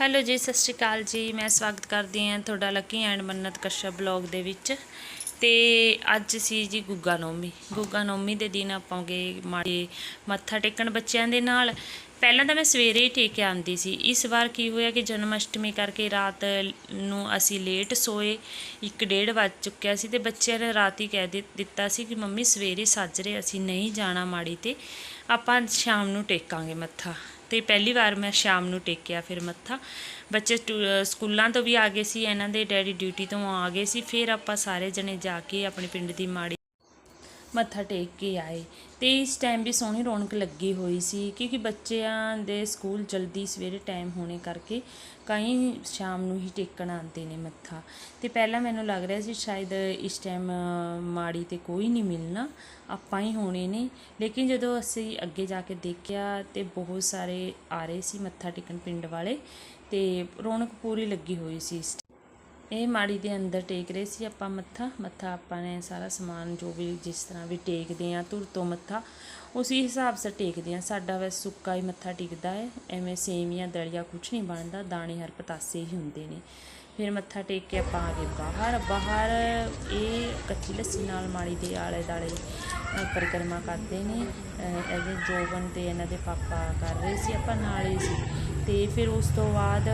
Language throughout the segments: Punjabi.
ਹੈਲੋ ਜੀ, ਸਤਿ ਸ਼੍ਰੀ ਅਕਾਲ ਜੀ। ਮੈਂ ਸਵਾਗਤ ਕਰਦੀ ਹਾਂ ਤੁਹਾਡਾ Lucky and Mannat Kashyap blog ਦੇ ਵਿੱਚ। ਤੇ ਅੱਜ ਸੀ ਜੀ ਗੁੱਗਾ ਨੌਮੀ। ਗੁੱਗਾ ਨੌਮੀ ਦੇ ਦਿਨ ਆਪਾਂ ਗਏ ਮਾੜੇ ਮੱਥਾ ਟੇਕਣ ਬੱਚਿਆਂ ਦੇ ਨਾਲ। ਪਹਿਲਾਂ ਤਾਂ ਮੈਂ ਸਵੇਰੇ ਹੀ ਟੇਕ ਕੇ ਆਂਦੀ ਸੀ। ਇਸ ਵਾਰ ਕੀ ਹੋਇਆ ਕਿ ਜਨਮ ਅਸ਼ਟਮੀ ਕਰਕੇ ਰਾਤ ਨੂੰ ਅਸੀਂ ਲੇਟ ਸੋਏ। 1:30 ਵੱਜ ਚੁੱਕਿਆ ਸੀ ਤੇ ਬੱਚਿਆਂ ਨੇ ਰਾਤ ਹੀ ਕਹਿ ਦਿੱ- ਦਿੱਤਾ ਸੀ ਕਿ ਮੰਮੀ ਸਵੇਰੇ ਸੱਜਰੇ ਅਸੀਂ ਨਹੀਂ ਜਾਣਾ ਮਾੜੀ ਤੇ। ਆਪਾਂ ਸ਼ਾਮ ਨੂੰ ਟੇਕਾਂਗੇ ਮੱਥਾ। ਤੇ ਪਹਿਲੀ ਵਾਰ ਮੈਂ ਸ਼ਾਮ ਨੂੰ ਟੇਕਿਆ ਫਿਰ ਮੱਥਾ। ਬੱਚੇ ਸਟੂ- ਸਕੂਲਾਂ ਤੋਂ ਵੀ ਆ ਗਏ ਸੀ, ਇਹਨਾਂ ਦੇ ਡੈਡੀ ਡਿਊਟੀ ਤੋਂ ਆ ਗਏ ਸੀ। ਫਿਰ ਆਪਾਂ ਸਾਰੇ ਜਣੇ ਜਾ ਕੇ ਆਪਣੇ ਪਿੰਡ ਦੀ ਮਾੜੀ ਮੱਥਾ ਟੇਕ ਕੇ ਆਏ। ਤੇ ਇਸ ਟਾਈਮ ਵੀ ਸੋਹਣੀ ਰੌਣਕ ਲੱਗੀ ਹੋਈ ਸੀ, ਕਿਉਂਕਿ ਬੱਚਿਆਂ ਦੇ ਸਕੂਲ ਜਲਦੀ ਸਵੇਰੇ ਟਾਈਮ ਹੋਣੇ ਕਰਕੇ ਕਈ ਸ਼ਾਮ ਨੂੰ ਹੀ ਟੇਕਣ ਆਉਂਦੇ ਨੇ ਮੱਥਾ। ਤੇ ਪਹਿਲਾਂ ਮੈਨੂੰ ਲੱਗ ਰਿਹਾ ਸੀ ਸ਼ਾਇਦ ਇਸ ਟਾਈਮ ਮਾੜੀ ਤੇ ਕੋਈ ਨਹੀਂ ਮਿਲਣਾ, ਆਪਾਂ ਹੀ ਹੋਣੇ ਨੇ। ਲੇਕਿਨ ਜਦੋਂ ਅਸੀਂ ਅੱਗੇ ਜਾ ਕੇ ਦੇਖਿਆ ਤੇ ਬਹੁਤ ਸਾਰੇ ਆ ਰਹੇ ਸੀ ਮੱਥਾ ਟੇਕਣ ਪਿੰਡ ਵਾਲੇ, ਤੇ ਰੌਣਕ ਪੂਰੀ ਲੱਗੀ ਹੋਈ ਸੀ ਇਸ ਇਹ ਮਾੜੀ ਦੇ ਅੰਦਰ ਟੇਕ ਰਹੇ ਸੀ ਆਪਾਂ ਮੱਥਾ ਮੱਥਾ ਆਪਾਂ ਨੇ ਸਾਰਾ ਸਮਾਨ ਜੋ ਵੀ ਜਿਸ ਤਰ੍ਹਾਂ ਵੀ ਟੇਕਦੇ ਆ ਧੁਰ ਤੋਂ ਮੱਥਾ, ਉਸੇ ਹਿਸਾਬ ਸੇ ਟੇਕਦੇ ਆ ਸਾਡਾ ਵੈਸੇ ਸੁੱਕਾ ਹੀ ਮੱਥਾ ਟਿਕਦਾ ਹੈ, ਐਵੇਂ ਸੇਵੀਆਂ ਦਲੀਆ ਕੁਛ ਨਹੀਂ ਬਣਦਾ, ਦਾਣੇ ਹਰ ਪਤਾਸੇ ਹੀ ਹੁੰਦੇ ਨੇ। ਫਿਰ ਮੱਥਾ ਟੇਕ ਕੇ ਆਪਾਂ ਆ ਗਏ ਬਾਹਰ। ਬਾਹਰ ਇਹ ਕੱਚੀ ਲੱਸੀ ਨਾਲ ਮਾੜੀ ਦੇ ਆਲੇ ਦਾਲੇ ਪਰਿਕਰਮਾ ਕਰਦੇ ਨੇ। ਇਹਦੇ ਜੋਬਨ ਤੇ ਇਹਨਾਂ ਦੇ ਪਾਪਾ ਕਰ ਰਹੇ ਸੀ, ਆਪਾਂ ਨਾਲ ਹੀ ਸੀ। ਤੇ ਫਿਰ ਉਸ ਤੋਂ ਬਾਅਦ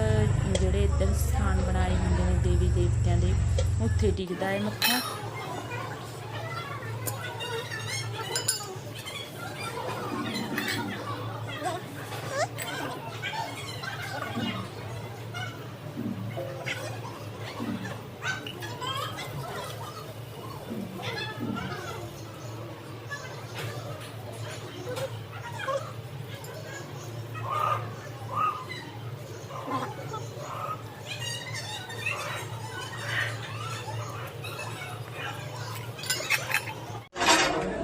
ਜਿਹੜੇ ਇੱਧਰ ਸਥਾਨ ਬਣਾਏ ਹੁੰਦੇ ਨੇ ਦੇਵੀ ਦੇਵਤਿਆਂ ਦੇ, ਉੱਥੇ ਟਿਕਦਾ ਹੈ ਮੱਥਾ।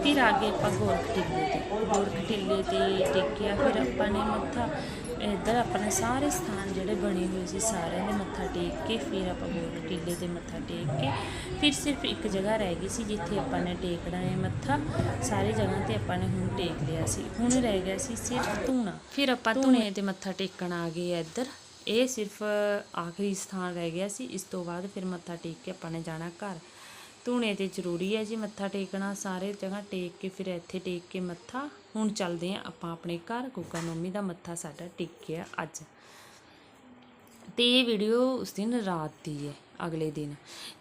ਫਿਰ ਆਗੇ ਆਪਾਂ ਗੋਰਖ ਟਿੱਲੇ ਤੇ। ਗੋਰਖ ਟਿੱਲੇ ਤੇ ਟੇਕਿਆ ਫਿਰ ਆਪਾਂ ਨੇ ਮੱਥਾ ਇੱਧਰ ਆਪਣੇ ਸਾਰੇ ਸਥਾਨ ਜਿਹੜੇ ਬਣੇ ਹੋਏ ਸੀ ਸਾਰਿਆਂ ਦੇ ਮੱਥਾ ਟੇਕ ਕੇ ਫਿਰ ਆਪਾਂ ਗੋਰਖ ਟਿੱਲੇ ਤੇ ਮੱਥਾ ਟੇਕ ਕੇ ਫਿਰ ਸਿਰਫ ਇੱਕ ਜਗ੍ਹਾ ਰਹਿ ਗਈ ਸੀ ਜਿੱਥੇ ਆਪਾਂ ਨੇ ਟੇਕਣਾ ਹੈ ਮੱਥਾ। ਸਾਰੀ ਜਗ੍ਹਾ ਤੇ ਆਪਾਂ ਨੇ ਹੁਣ ਟੇਕ ਲਿਆ ਸੀ। ਹੁਣ ਰਹਿ ਗਿਆ ਸੀ ਸਿਰਫ ਧੂਣਾ। ਫਿਰ ਆਪਾਂ ਧੂਣੇ ਤੇ ਮੱਥਾ ਟੇਕਣ ਆ ਗਏ ਇੱਧਰ। ਇਹ ਸਿਰਫ ਆਖਰੀ ਸਥਾਨ ਰਹਿ ਗਿਆ ਸੀ। ਇਸ ਤੋਂ ਬਾਅਦ ਫਿਰ ਮੱਥਾ ਟੇਕ ਕੇ ਆਪਾਂ ਨੇ ਜਾਣਾ ਘਰ। ਧੂਣੇ ਤੇ ਜ਼ਰੂਰੀ ਹੈ ਜੀ ਮੱਥਾ ਟੇਕਣਾ, ਸਾਰੇ ਜਗ੍ਹਾ ਟੇਕ ਕੇ ਫਿਰ ਇੱਥੇ ਟੇਕ ਕੇ ਮੱਥਾ। ਹੁਣ ਚੱਲਦੇ ਆਂ ਆਪਾਂ ਆਪਣੇ ਘਰ ਗੁੱਗਾ ਨੌਮੀ ਦਾ ਮੱਥਾ ਸਾਡਾ ਟੇਕਿਆ ਅੱਜ। ਤੇ ਇਹ ਵੀਡੀਓ ਉਸ ਦਿਨ ਰਾਤ ਦੀ ਹੈ, ਅਗਲੇ ਦਿਨ।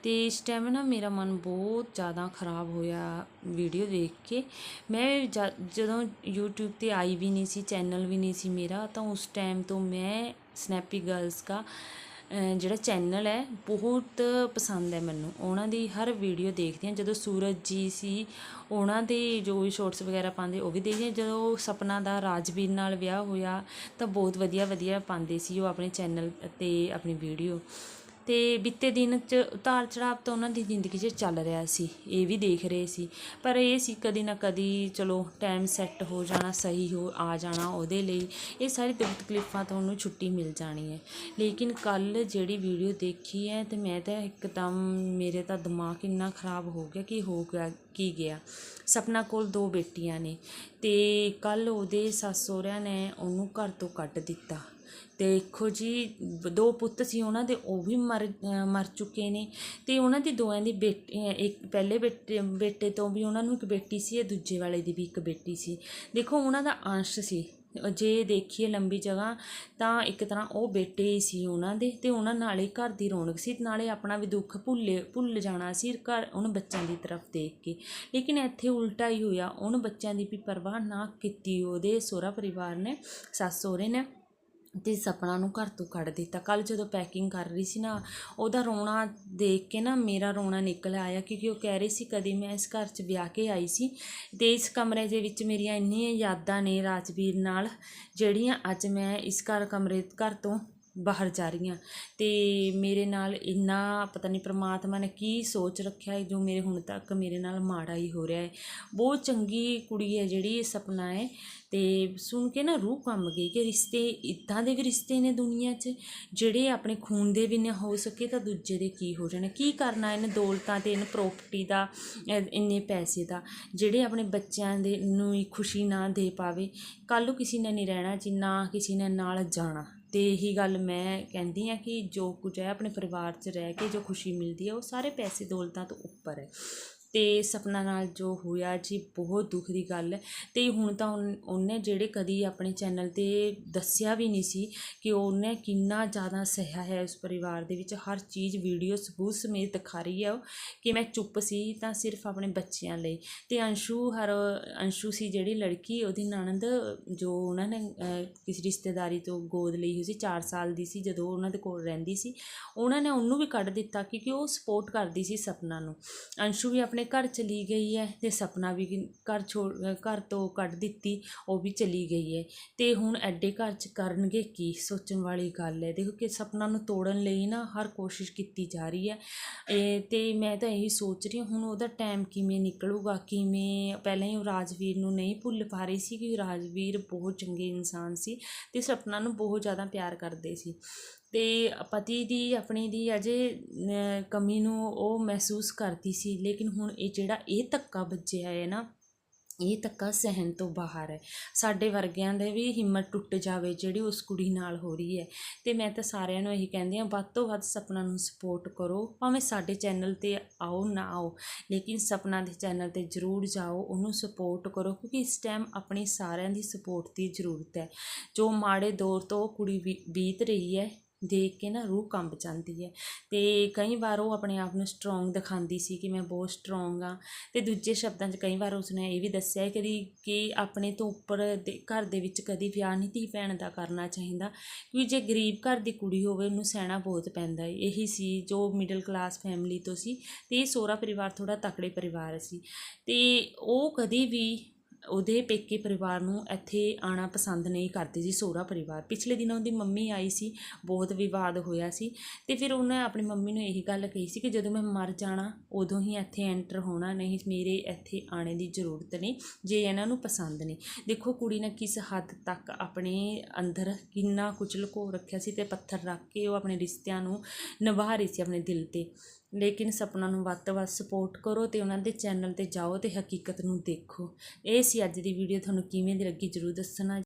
ਤੇ ਇਸ ਟਾਈਮ ਨਾ ਮੇਰਾ ਮਨ ਬਹੁਤ ਜ਼ਿਆਦਾ ਖਰਾਬ ਹੋਇਆ ਵੀਡੀਓ ਦੇਖ ਕੇ। ਮੈਂ ਜ- ਜਦੋਂ YouTube ਤੇ ਆਈ ਵੀ ਨਹੀਂ ਸੀ, ਚੈਨਲ ਵੀ ਨਹੀਂ ਸੀ ਮੇਰਾ, ਤਾਂ ਉਸ ਟਾਈਮ ਤੋਂ ਮੈਂ ਸਨੈਪੀ ਗਰਲਸ ਦਾ ਜਿਹੜਾ ਚੈਨਲ ਹੈ, ਬਹੁਤ ਪਸੰਦ ਹੈ ਮੈਨੂੰ। ਉਹਨਾਂ ਦੀ ਹਰ ਵੀਡੀਓ ਦੇਖਦੀ ਹਾਂ। ਜਦੋਂ ਸੂਰਜ ਜੀ ਸੀ, ਉਹਨਾਂ ਦੇ ਜੋ ਵੀ ਸ਼ਾਰਟਸ ਵਗੈਰਾ ਪਾਉਂਦੇ, ਉਹ ਵੀ ਦੇਖਦੀ ਹਾਂ। ਜਦੋਂ ਸਪਨਾ ਦਾ ਰਾਜਵੀਰ ਨਾਲ ਵਿਆਹ ਹੋਇਆ, ਤਾਂ ਬਹੁਤ ਵਧੀਆ ਵਧੀਆ ਪਾਉਂਦੇ ਸੀ ਉਹ ਆਪਣੇ ਚੈਨਲ ਤੇ ਆਪਣੀ ਵੀਡੀਓ। ਤੇ ਬੀਤੇ ਦਿਨ ਚ ਉਤਾਰ ਚੜਾਵ ਤਾਂ ਉਹਨਾਂ ਦੀ ਜ਼ਿੰਦਗੀ 'ਚ ਚੱਲ ਰਿਹਾ ਸੀ, ਇਹ ਵੀ ਦੇਖ ਰਹੇ ਸੀ। ਪਰ ਇਹ ਸੀ ਕਦੀ ਨਾ ਕਦੀ, ਚਲੋ ਟਾਈਮ ਸੈੱਟ ਹੋ ਜਾਣਾ, ਸਹੀ ਹੋ, ਆ ਜਾਣਾ ਉਹਦੇ ਲਈ, ਇਹ ਸਾਰੀ ਦੁੱਖ ਤਕਲੀਫਾਂ ਤੋਂ ਉਹਨੂੰ ਛੁੱਟੀ ਮਿਲ ਜਾਣੀ ਹੈ। ਲੇਕਿਨ ਕੱਲ ਜਿਹੜੀ ਵੀਡੀਓ ਦੇਖੀ ਹੈ ਤੇ ਮੈਂ ਤਾਂ ਇੱਕਦਮ, ਮੇਰੇ ਤਾਂ ਦਿਮਾਗ ਇੰਨਾ ਖਰਾਬ ਹੋ ਗਿਆ ਕਿ ਹੋ ਗਿਆ ਕੀ ਗਿਆ? ਸਪਨਾ ਕੋਲ ਦੋ ਬੇਟੀਆਂ ਨੇ ਤੇ ਕੱਲ ਉਹਦੇ ਸੱਸ ਸਹੁਰਿਆਂ ਨੇ ਉਹਨੂੰ ਘਰ ਤੋਂ ਕੱਢ ਦਿੱਤਾ। ਦੇਖੋ ਜੀ, ਦੋ ਪੁੱਤ ਸੀ ਉਹਨਾਂ ਦੇ, ਉਹ ਵੀ ਮਰ ਮਰ ਚੁੱਕੇ ਨੇ ਤੇ ਉਹਨਾਂ ਦੀ ਦੋਵਾਂ ਦੀ ਬੇਟੀ, ਇੱਕ ਪਹਿਲੇ ਬੇਟੇ ਬੇਟੇ ਤੋਂ ਵੀ ਉਹਨਾਂ ਨੂੰ ਇੱਕ ਬੇਟੀ ਸੀ, ਇਹ ਦੂਜੇ ਵਾਲੇ ਦੀ ਵੀ ਇੱਕ ਬੇਟੀ ਸੀ। ਦੇਖੋ, ਉਹਨਾਂ ਦਾ ਅੰਸ਼ ਸੀ। ਜੇ ਦੇਖੀਏ ਲੰਬੀ ਜਗ੍ਹਾ, ਤਾਂ ਇੱਕ ਤਰ੍ਹਾਂ ਉਹ ਬੇਟੇ ਹੀ ਸੀ ਉਹਨਾਂ ਦੇ ਤੇ ਉਹਨਾਂ ਨਾਲ ਹੀ ਘਰ ਦੀ ਰੌਣਕ ਸੀ, ਨਾਲੇ ਆਪਣਾ ਵੀ ਦੁੱਖ ਭੁੱਲੇ, ਭੁੱਲ ਜਾਣਾ ਸੀ ਘਰ ਉਹਨਾਂ ਬੱਚਿਆਂ ਦੀ ਤਰਫ ਦੇਖ ਕੇ। ਲੇਕਿਨ ਇੱਥੇ ਉਲਟਾ ਹੀ ਹੋਇਆ, ਉਹਨਾਂ ਬੱਚਿਆਂ ਦੀ ਵੀ ਪਰਵਾਹ ਨਾ ਕੀਤੀ ਉਹਦੇ ਸਹੁਰਾ ਪਰਿਵਾਰ ਨੇ ਸੱਸ ਸਹੁਰੇ ਨੇ। ਅਤੇ ਸਪਨਾ ਨੂੰ ਘਰ ਤੋਂ ਕੱਢ ਦਿੱਤਾ। ਕੱਲ੍ਹ ਜਦੋਂ ਪੈਕਿੰਗ ਕਰ ਰਹੀ ਸੀ ਨਾ, ਉਹਦਾ ਰੋਣਾ ਦੇਖ ਕੇ ਨਾ ਮੇਰਾ ਰੋਣਾ ਨਿਕਲ ਆਇਆ ਕਿਉਂਕਿ ਉਹ ਕਹਿ ਰਹੀ ਸੀ ਕਦੀ ਮੈਂ ਇਸ ਘਰ 'ਚ ਵਿਆਹ ਕੇ ਆਈ ਸੀ ਤੇ ਇਸ ਕਮਰੇ ਦੇ ਵਿੱਚ ਮੇਰੀਆਂ ਇੰਨੀਆਂ ਯਾਦਾਂ ਨੇ ਰਾਜਵੀਰ ਨਾਲ, ਜਿਹੜੀਆਂ ਅੱਜ ਮੈਂ ਇਸ ਘਰ ਕਮਰੇ, ਘਰ ਤੋਂ ਬਾਹਰ ਜਾ ਰਹੀ ਹਾਂ ਤੇ ਮੇਰੇ ਨਾਲ ਇੰਨਾ ਪਤਾ ਨਹੀਂ ਪ੍ਰਮਾਤਮਾ ਨੇ ਕੀ ਸੋਚ ਰੱਖਿਆ ਹੈ, ਜੋ ਮੇਰੇ ਹੁਣ ਤੱਕ ਮੇਰੇ ਨਾਲ ਮਾੜਾ ਹੀ ਹੋ ਰਿਹਾ ਹੈ। ਬਹੁਤ ਚੰਗੀ ਕੁੜੀ ਹੈ ਜਿਹੜੀ, ਇਹ ਸਪਨਾ ਹੈ। ਤੇ ਸੁਣ ਕੇ ਨਾ ਰੂਹ ਕੰਬ ਗਈ ਕਿ ਰਿਸ਼ਤੇ ਇਦਾਂ ਦੇ ਵੀ ਰਿਸ਼ਤੇ ਨੇ ਦੁਨੀਆ 'ਚ, ਜਿਹੜੇ ਆਪਣੇ ਖੂਨ ਦੇ ਵੀ ਨਾ ਹੋ ਸਕੇ ਤਾਂ ਦੂਜੇ ਦੇ ਕੀ ਹੋ ਜਾਣੇ। ਕੀ ਕਰਨਾ ਇਹਨ ਦੌਲਤਾਂ ਤੇ, ਇਹਨ ਪ੍ਰੋਪਰਟੀ ਦਾ ਇੰਨੇ ਪੈਸੇ ਦਾ, ਜਿਹੜੇ ਆਪਣੇ ਬੱਚਿਆਂ ਦੇ ਨੂੰ ਹੀ ਖੁਸ਼ੀ ਨਾ ਦੇ ਪਾਵੇ। ਕੱਲ੍ਹ ਨੂੰ ਕਿਸੇ ਨੇ ਨਹੀਂ ਰਹਿਣਾ ਜੀ ਨਾ ਕਿਸੇ ਨੇ ਨਾਲ ਜਾਣਾ। ਅਤੇ ਇਹੀ ਗੱਲ ਮੈਂ ਕਹਿੰਦੀ ਹਾਂ ਕਿ ਜੋ ਕੁਝ ਹੈ ਆਪਣੇ ਪਰਿਵਾਰ 'ਚ ਰਹਿ ਕੇ ਜੋ ਖੁਸ਼ੀ ਮਿਲਦੀ ਹੈ, ਉਹ ਸਾਰੇ ਪੈਸੇ ਦੌਲਤਾਂ ਤੋਂ ਉੱਪਰ ਹੈ। ਅਤੇ ਸਪਨਾ ਨਾਲ ਜੋ ਹੋਇਆ ਜੀ, ਬਹੁਤ ਦੁੱਖ ਦੀ ਗੱਲ ਹੈ। ਅਤੇ ਹੁਣ ਤਾਂ ਉਨ- ਉਹਨੇ ਜਿਹੜੇ ਕਦੀ ਆਪਣੇ ਚੈਨਲ ਤੇ ਦੱਸਿਆ ਵੀ ਨਹੀਂ ਸੀ ਕਿ ਉਹਨੇ ਕਿੰਨਾ ਜ਼ਿਆਦਾ ਸਹਿਆ ਹੈ ਉਸ ਪਰਿਵਾਰ ਦੇ ਵਿੱਚ। ਹਰ ਚੀਜ਼ ਵੀਡੀਓ ਸਬੂਤ ਸਮੇਤ ਦਿਖਾ ਰਹੀ ਹੈ ਉਹ ਕਿ ਮੈਂ ਚੁੱਪ ਸੀ ਤਾਂ ਸਿਰਫ ਆਪਣੇ ਬੱਚਿਆਂ ਲਈ। ਅਤੇ ਅੰਸ਼ੂ ਹਰ, ਅੰਸ਼ੂ ਸੀ ਜਿਹੜੀ ਲੜਕੀ, ਉਹਦੀ ਨਣਦ ਜੋ ਉਹਨਾਂ ਨੇ ਕਿਸੇ ਰਿਸ਼ਤੇਦਾਰੀ ਤੋਂ ਗੋਦ ਲਈ ਹੋਈ ਸੀ 4 ਸਾਲ ਦੀ ਸੀ ਜਦੋਂ ਉਹਨਾਂ ਦੇ ਕੋਲ ਰਹਿੰਦੀ ਸੀ। ਉਹਨਾਂ ਨੇ ਉਹਨੂੰ ਵੀ ਕੱਢ ਦਿੱਤਾ ਕਿਉਂਕਿ ਉਹ ਸਪੋਰਟ ਕਰਦੀ ਸੀ ਸਪਨਾ ਨੂੰ। ਅੰਸ਼ੂ ਵੀ ਆਪਣੇ ਘਰ ਚਲੀ ਗਈ ਹੈ ਅਤੇ ਸਪਨਾ ਵੀ ਘਰ ਛੋੜ, ਘਰ ਤੋਂ ਕੱਢ ਦਿੱਤੀ, ਉਹ ਵੀ ਚਲੀ ਗਈ ਹੈ। ਅਤੇ ਹੁਣ ਐਡੇ ਘਰ ਚ ਕਰਨਗੇ ਕੀ? ਸੋਚਣ ਵਾਲੀ ਗੱਲ ਹੈ। ਦੇਖੋ ਕਿ ਸਪਨਾ ਨੂੰ ਤੋੜਨ ਲਈ ਨਾ ਹਰ ਕੋਸ਼ਿਸ਼ ਕੀਤੀ ਜਾ ਰਹੀ ਹੈ। ਇਹ ਤੇ ਮੈਂ ਤਾਂ ਇਹੀ ਸੋਚ ਰਹੀ ਹਾਂ, ਹੁਣ ਉਹਦਾ ਟਾਈਮ ਕਿਵੇਂ ਨਿਕਲੂਗਾ? ਕਿਵੇਂ ਪਹਿਲਾਂ ਹੀ ਉਹ ਰਾਜਵੀਰ ਨੂੰ ਨਹੀਂ ਭੁੱਲ ਪਾ ਰਹੀ ਸੀ ਕਿ ਰਾਜਵੀਰ ਬਹੁਤ ਚੰਗੇ ਇਨਸਾਨ ਸੀ ਅਤੇ ਸਪਨਾ ਨੂੰ ਬਹੁਤ ਜ਼ਿਆਦਾ ਪਿਆਰ ਕਰਦੇ ਸੀ। ਅਤੇ ਪਤੀ ਦੀ, ਆਪਣੀ ਦੀ ਅਜੇ ਕਮੀ ਨੂੰ ਉਹ ਮਹਿਸੂਸ ਕਰਦੀ ਸੀ। ਲੇਕਿਨ ਹੁਣ ਇਹ ਜਿਹੜਾ ਇਹ ਧੱਕਾ ਵੱਜਿਆ ਹੈ ਨਾ, ਇਹ ਧੱਕਾ ਸਹਿਣ ਤੋਂ ਬਾਹਰ ਹੈ। ਸਾਡੇ ਵਰਗਿਆਂ ਦੇ ਵੀ ਹਿੰਮਤ ਟੁੱਟ ਜਾਵੇ ਜਿਹੜੀ ਉਸ ਕੁੜੀ ਨਾਲ ਹੋ ਰਹੀ ਹੈ। ਤੇ ਮੈਂ ਤਾਂ ਸਾਰਿਆਂ ਨੂੰ ਇਹੀ ਕਹਿੰਦੀ ਹਾਂ, ਵੱਧ ਤੋਂ ਵੱਧ ਸਪਨਾ ਨੂੰ ਸਪੋਰਟ ਕਰੋ। ਭਾਵੇਂ ਸਾਡੇ ਚੈਨਲ ਤੇ ਆਓ ਨਾ ਆਓ, ਲੇਕਿਨ ਸਪਨਾ ਦੇ ਚੈਨਲ ਤੇ ਜ਼ਰੂਰ ਜਾਓ, ਉਹਨੂੰ ਸਪੋਰਟ ਕਰੋ, ਕਿਉਂਕਿ ਇਸ ਟਾਈਮ ਆਪਣੀ ਸਾਰਿਆਂ ਦੀ ਸਪੋਰਟ ਦੀ ਜ਼ਰੂਰਤ ਹੈ। ਜੋ ਮਾੜੇ ਦੌਰ ਤੋਂ ਉਹ ਕੁੜੀ ਬੀ- ਬੀਤ ਰਹੀ ਹੈ ਦੇਖ ਕੇ ਨਾ ਰੂਹ ਕੰਬ ਜਾਂਦੀ ਹੈ। ਤੇ ਕਈ ਵਾਰ ਉਹ ਆਪਣੇ ਆਪ ਨੂੰ ਸਟਰੋਂਗ ਦਿਖਾਉਂਦੀ ਸੀ ਕਿ ਮੈਂ ਬਹੁਤ ਸਟਰੋਂਗ ਆ ਤੇ ਦੂਜੇ ਸ਼ਬਦਾਂ 'ਚ ਕਈ ਵਾਰ ਉਸਨੇ ਇਹ ਵੀ ਦੱਸਿਆ ਹੈ ਕਦੀ ਕਿ ਆਪਣੇ ਤੋਂ ਉੱਪਰ ਦੇ ਘਰ ਦੇ ਵਿੱਚ ਕਦੀ ਵਿਆਹ ਨਹੀਂ ਧੀ ਭੈਣ ਦਾ ਕਰਨਾ ਚਾਹੀਦਾ। ਕਿ ਜੇ ਗਰੀਬ ਘਰ ਦੀ ਕੁੜੀ ਹੋਵੇ, ਉਹਨੂੰ ਸਹਿਣਾ ਬਹੁਤ ਪੈਂਦਾ ਹੈ। ਇਹੀ ਸੀ ਜੋ ਮਿਡਲ ਕਲਾਸ ਫੈਮਿਲੀ ਤੋਂ ਸੀ। ਤੇ ਇਹ ਸੋਹਰਾ ਪਰਿਵਾਰ ਥੋੜਾ ਤਕੜੇ ਪਰਿਵਾਰ ਸੀ। ਤੇ ਉਹ ਕਦੀ ਵੀ ਉਹਦੇ ਪੇਕੇ ਪਰਿਵਾਰ ਨੂੰ ਇੱਥੇ ਆਉਣਾ ਪਸੰਦ ਨਹੀਂ ਕਰਦੇ ਸੀ ਸੋਹਰਾ ਪਰਿਵਾਰ। ਪਿਛਲੇ ਦਿਨਾਂ ਉਹਦੀ ਮੰਮੀ ਆਈ ਸੀ, ਬਹੁਤ ਵਿਵਾਦ ਹੋਇਆ ਸੀ ਤੇ ਫਿਰ ਉਹਨੇ ਆਪਣੀ ਮੰਮੀ ਨੂੰ ਇਹੀ ਗੱਲ ਕਹੀ ਸੀ ਕਿ ਜਦੋਂ ਮੈਂ ਮਰ ਜਾਣਾ, ਉਦੋਂ ਹੀ ਇੱਥੇ ਐਂਟਰ ਹੋਣਾ, ਨਹੀਂ ਮੇਰੇ ਇੱਥੇ ਆਣੇ ਦੀ ਜ਼ਰੂਰਤ ਨਹੀਂ, ਜੇ ਇਹਨਾਂ ਨੂੰ ਪਸੰਦ ਨਹੀਂ। ਦੇਖੋ ਕੁੜੀ ਨੇ ਕਿਸ ਹੱਦ ਤੱਕ ਆਪਣੇ ਅੰਦਰ ਕਿੰਨਾ ਕੁਝ ਲੁਕੋ ਰੱਖਿਆ ਸੀ ਤੇ ਪੱਥਰ ਰੱਖ ਕੇ ਉਹ ਆਪਣੇ ਰਿਸ਼ਤਿਆਂ ਨੂੰ ਨਿਭਾ ਰਹੀ ਸੀ ਆਪਣੇ ਦਿਲ ਤੇ। ਲੇਕਿਨ ਸਪਨਾ ਨੂੰ ਵੱਧ ਤੋਂ ਵੱਧ ਸਪੋਰਟ ਕਰੋ ਤੇ ਉਹਨਾਂ ਦੇ ਚੈਨਲ ਤੇ ਜਾਓ ਤੇ ਹਕੀਕਤ ਨੂੰ ਦੇਖੋ। ਇਹ ਸੀ ਅੱਜ ਦੀ ਵੀਡੀਓ ਤੁਹਾਨੂੰ ਕਿਵੇਂ ਦੀ ਲੱਗੀ ਜਰੂਰ ਦੱਸਣਾ।